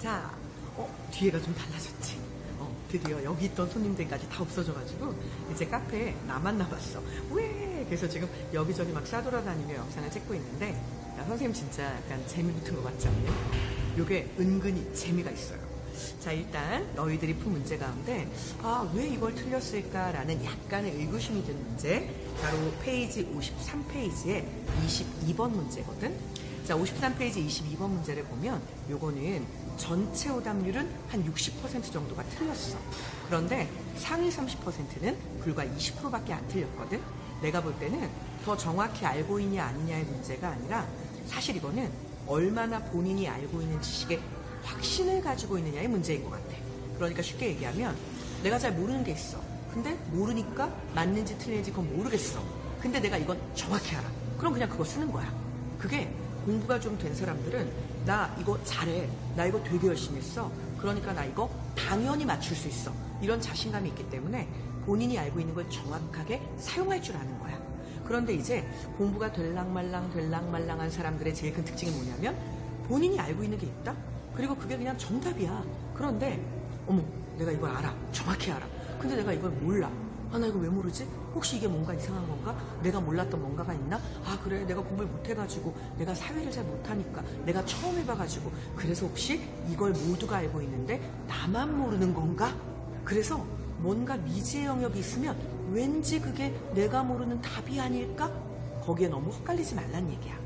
자, 어, 뒤에가 좀 달라졌지. 어, 드디어 여기 있던 손님들까지 다 없어져가지고 이제 카페에 나만 남았어. 왜? 그래서 지금 여기저기 막 싸돌아다니며 영상을 찍고 있는데 야, 선생님 진짜 약간 재미 붙은 것 같지 않냐? 요게 은근히 재미가 있어요. 자, 일단 너희들이 푼 문제 가운데 아, 왜 이걸 틀렸을까라는 약간의 의구심이 드는 문제 바로 페이지 53페이지에 22번 문제거든. 자, 53페이지 22번 문제를 보면 요거는 전체 오답률은 한 60% 정도가 틀렸어. 그런데 상위 30%는 불과 20%밖에 안 틀렸거든. 내가 볼 때는 더 정확히 알고 있냐 아니냐의 문제가 아니라 사실 이거는 얼마나 본인이 알고 있는 지식에 확신을 가지고 있느냐의 문제인 것 같아. 그러니까 쉽게 얘기하면 내가 잘 모르는 게 있어. 근데 모르니까 맞는지 틀린지 그건 모르겠어. 근데 내가 이건 정확히 알아. 그럼 그냥 그거 쓰는 거야. 그게 공부가 좀 된 사람들은 나 이거 잘해. 나 이거 되게 열심히 했어. 그러니까 나 이거 당연히 맞출 수 있어. 이런 자신감이 있기 때문에 본인이 알고 있는 걸 정확하게 사용할 줄 아는 거야. 그런데 이제 공부가 될랑말랑 될랑말랑한 사람들의 제일 큰 특징이 뭐냐면 본인이 알고 있는 게 있다? 그리고 그게 그냥 정답이야. 그런데 어머 내가 이걸 알아. 정확히 알아. 근데 내가 이걸 몰라. 아, 나 이거 왜 모르지? 혹시 이게 뭔가 이상한 건가? 내가 몰랐던 뭔가가 있나? 아, 그래. 내가 공부를 못해가지고, 내가 사회를 잘 못하니까, 내가 처음 해봐가지고, 그래서 혹시 이걸 모두가 알고 있는데, 나만 모르는 건가? 그래서 뭔가 미지의 영역이 있으면, 왠지 그게 내가 모르는 답이 아닐까? 거기에 너무 헛갈리지 말란 얘기야.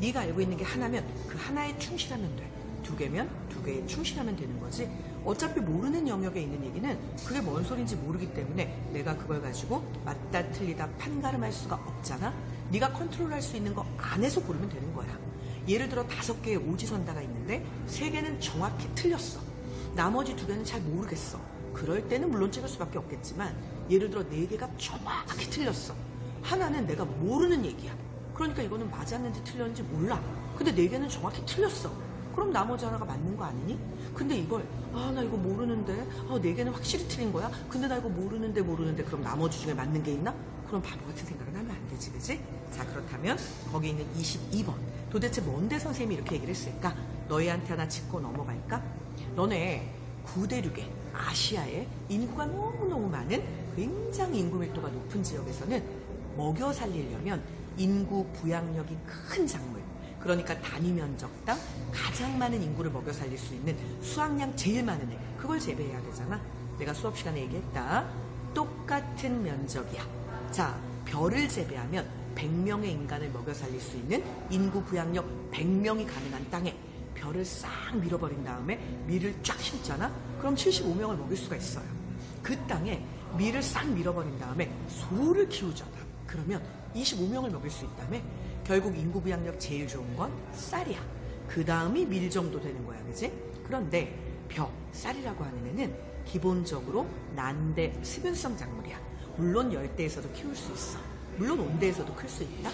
네가 알고 있는 게 하나면, 그 하나에 충실하면 돼. 두 개면 두 개에 충실하면 되는 거지. 어차피 모르는 영역에 있는 얘기는 그게 뭔 소린지 모르기 때문에 내가 그걸 가지고 맞다 틀리다 판가름할 수가 없잖아. 네가 컨트롤할 수 있는 거 안에서 고르면 되는 거야. 예를 들어 다섯 개의 오지선다가 있는데 세 개는 정확히 틀렸어. 나머지 두 개는 잘 모르겠어. 그럴 때는 물론 찍을 수밖에 없겠지만 예를 들어 네 개가 정확히 틀렸어. 하나는 내가 모르는 얘기야. 그러니까 이거는 맞았는지 틀렸는지 몰라. 근데 네 개는 정확히 틀렸어. 그럼 나머지 하나가 맞는 거 아니니? 근데 이걸 아 나 이거 모르는데 아, 네 개는 확실히 틀린 거야? 근데 나 이거 모르는데 모르는데 그럼 나머지 중에 맞는 게 있나? 그럼 바보 같은 생각은 하면 안 되지 그지? 자 그렇다면 거기 있는 22번 도대체 뭔데 선생님이 이렇게 얘기를 했을까? 너희한테 하나 짚고 넘어갈까? 너네 구대륙에 아시아에 인구가 너무너무 많은 굉장히 인구 밀도가 높은 지역에서는 먹여 살리려면 인구 부양력이 큰 작물 그러니까 단위 면적당 가장 많은 인구를 먹여 살릴 수 있는 수확량 제일 많은 애. 그걸 재배해야 되잖아. 내가 수업 시간에 얘기했다. 똑같은 면적이야. 자 별을 재배하면 100명의 인간을 먹여 살릴 수 있는 인구 부양력 100명이 가능한 땅에 별을 싹 밀어버린 다음에 밀을 쫙 심잖아? 그럼 75명을 먹일 수가 있어요. 그 땅에 밀을 싹 밀어버린 다음에 소를 키우잖아. 그러면 25명을 먹일 수 있다며 결국 인구 부양력 제일 좋은 건 쌀이야. 그 다음이 밀 정도 되는 거야, 그지? 그런데 벼, 쌀이라고 하는 애는 기본적으로 난대 수변성 작물이야. 물론 열대에서도 키울 수 있어. 물론 온대에서도 클 수 있다.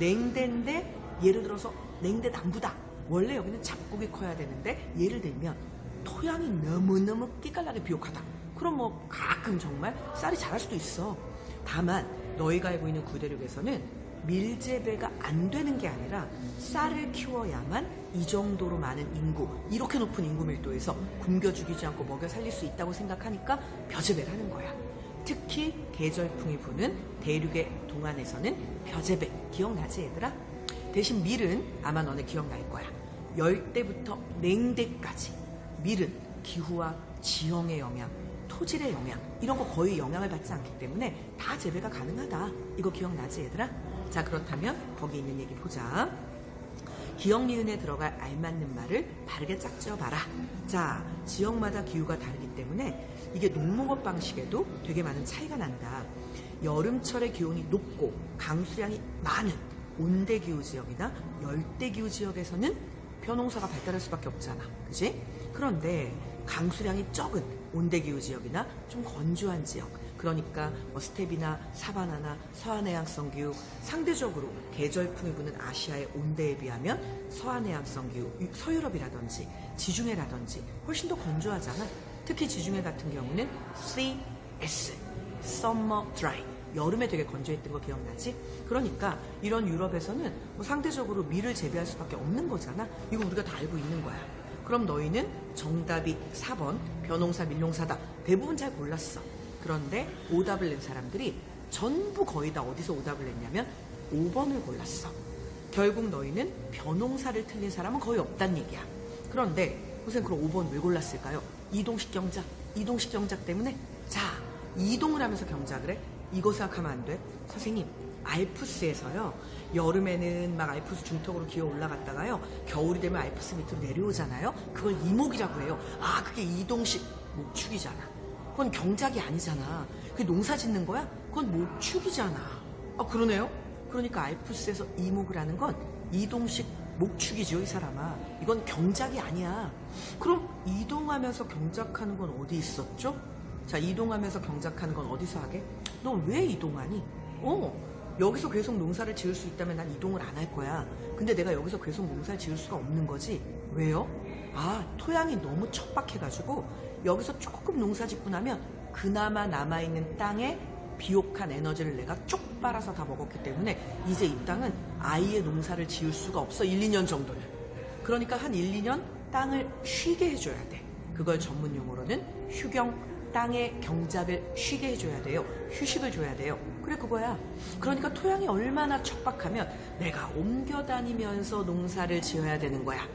냉대인데 예를 들어서 냉대 남부다. 원래 여기는 잡곡이 커야 되는데 예를 들면 토양이 너무너무 끼깔나게 비옥하다. 그럼 뭐 가끔 정말 쌀이 자랄 수도 있어. 다만 너희가 알고 있는 구대륙에서는 밀재배가 안 되는 게 아니라 쌀을 키워야만 이 정도로 많은 인구, 이렇게 높은 인구 밀도에서 굶겨 죽이지 않고 먹여 살릴 수 있다고 생각하니까 벼재배를 하는 거야. 특히 계절풍이 부는 대륙의 동안에서는 벼재배 기억나지 얘들아? 대신 밀은 아마 너네 기억날 거야. 열대부터 냉대까지 밀은 기후와 지형의 영향, 토질의 영향 이런 거 거의 영향을 받지 않기 때문에 다 재배가 가능하다. 이거 기억나지 얘들아? 자 그렇다면 거기 있는 얘기 보자. 기억 니은에 들어갈 알맞는 말을 바르게 짝지어봐라. 자, 지역마다 기후가 다르기 때문에 이게 농목업 방식에도 되게 많은 차이가 난다. 여름철에 기온이 높고 강수량이 많은 온대 기후 지역이나 열대 기후 지역에서는 벼농사가 발달할 수밖에 없잖아. 그지? 그런데 강수량이 적은 온대 기후 지역이나 좀 건조한 지역, 그러니까 뭐 스텝이나 사바나나 서한해양성 기후 상대적으로 계절풍이 부는 아시아의 온대에 비하면 서한해양성 기후 서유럽이라든지 지중해라든지 훨씬 더 건조하잖아. 특히 지중해 같은 경우는 CS Summer Dry 여름에 되게 건조했던 거 기억나지? 그러니까 이런 유럽에서는 뭐 상대적으로 밀을 재배할 수밖에 없는 거잖아. 이거 우리가 다 알고 있는 거야. 그럼 너희는 정답이 4번 변홍사 밀농사다. 대부분 잘 골랐어. 그런데 오답을 낸 사람들이 전부 거의 다 어디서 오답을 냈냐면 5번을 골랐어. 결국 너희는 변홍사를 틀린 사람은 거의 없단 얘기야. 그런데 선생님 그럼 5번 왜 골랐을까요? 이동식 경작, 이동식 경작 때문에 자 이동을 하면서 경작을 해. 이거 생각하면 안 돼. 선생님 알프스에서요 여름에는 막 알프스 중턱으로 기어 올라갔다가요 겨울이 되면 알프스 밑으로 내려오잖아요. 그걸 이목이라고 해요. 아 그게 이동식 목축이잖아. 그건 경작이 아니잖아. 그게 농사 짓는 거야? 그건 목축이잖아. 아 그러네요. 그러니까 알프스에서 이목을 하는 건 이동식 목축이죠, 이 사람아. 이건 경작이 아니야. 그럼 이동하면서 경작하는 건 어디 있었죠? 자, 이동하면서 경작하는 건 어디서 하게? 너 왜 이동하니? 어, 여기서 계속 농사를 지을 수 있다면 난 이동을 안 할 거야. 근데 내가 여기서 계속 농사를 지을 수가 없는 거지. 왜요? 아, 토양이 너무 척박해가지고 여기서 조금 농사 짓고 나면 그나마 남아있는 땅에 비옥한 에너지를 내가 쭉 빨아서 다 먹었기 때문에 이제 이 땅은 아예 농사를 지을 수가 없어. 1, 2년 정도는. 그러니까 한 1, 2년 땅을 쉬게 해줘야 돼. 그걸 전문 용어로는 휴경, 땅의 경작을 쉬게 해줘야 돼요. 휴식을 줘야 돼요. 그래 그거야. 그러니까 토양이 얼마나 척박하면 내가 옮겨 다니면서 농사를 지어야 되는 거야.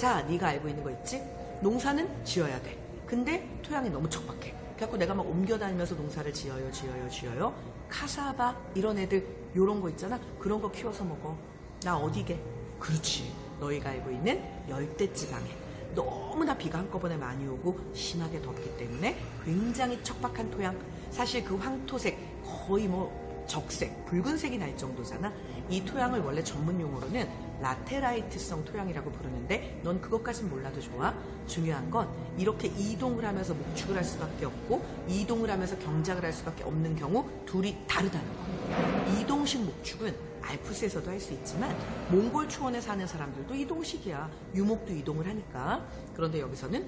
자, 네가 알고 있는 거 있지? 농사는 지어야 돼. 근데 토양이 너무 척박해. 그래갖고 내가 막 옮겨 다니면서 농사를 지어요, 지어요, 지어요. 카사바 이런 애들 요런 거 있잖아. 그런 거 키워서 먹어. 나 어디게? 그렇지. 너희가 알고 있는 열대 지방에 너무나 비가 한꺼번에 많이 오고 심하게 덥기 때문에 굉장히 척박한 토양. 사실 그 황토색 거의 뭐 적색, 붉은색이 날 정도잖아. 이 토양을 원래 전문 용어로는 라테라이트성 토양이라고 부르는데 넌 그것까진 몰라도 좋아. 중요한 건 이렇게 이동을 하면서 목축을 할 수밖에 없고 이동을 하면서 경작을 할 수밖에 없는 경우 둘이 다르다는 거. 이동식 목축은 알프스에서도 할 수 있지만 몽골 초원에 사는 사람들도 이동식이야. 유목도 이동을 하니까. 그런데 여기서는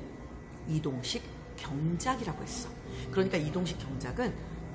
이동식 경작이라고 했어. 그러니까 이동식 경작은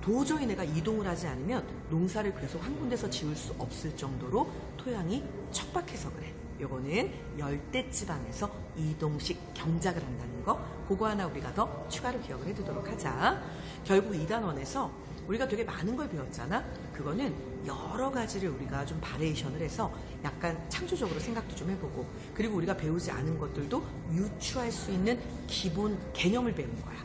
도저히 내가 이동을 하지 않으면 농사를 계속 한 군데서 지을 수 없을 정도로 토양이 척박해서 그래. 요거는 열대 지방에서 이동식 경작을 한다는 거. 그거 하나 우리가 더 추가로 기억을 해두도록 하자. 결국 이 단원에서 우리가 되게 많은 걸 배웠잖아. 그거는 여러 가지를 우리가 좀 바레이션을 해서 약간 창조적으로 생각도 좀 해보고 그리고 우리가 배우지 않은 것들도 유추할 수 있는 기본 개념을 배우는 거야.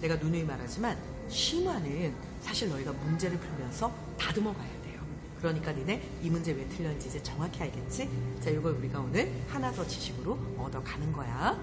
내가 누누이 말하지만 심화는 사실 너희가 문제를 풀면서 다듬어 가야 돼요. 그러니까 니네 이 문제 왜 틀렸는지 이제 정확히 알겠지? 자, 이걸 우리가 오늘 하나 더 지식으로 얻어가는 거야.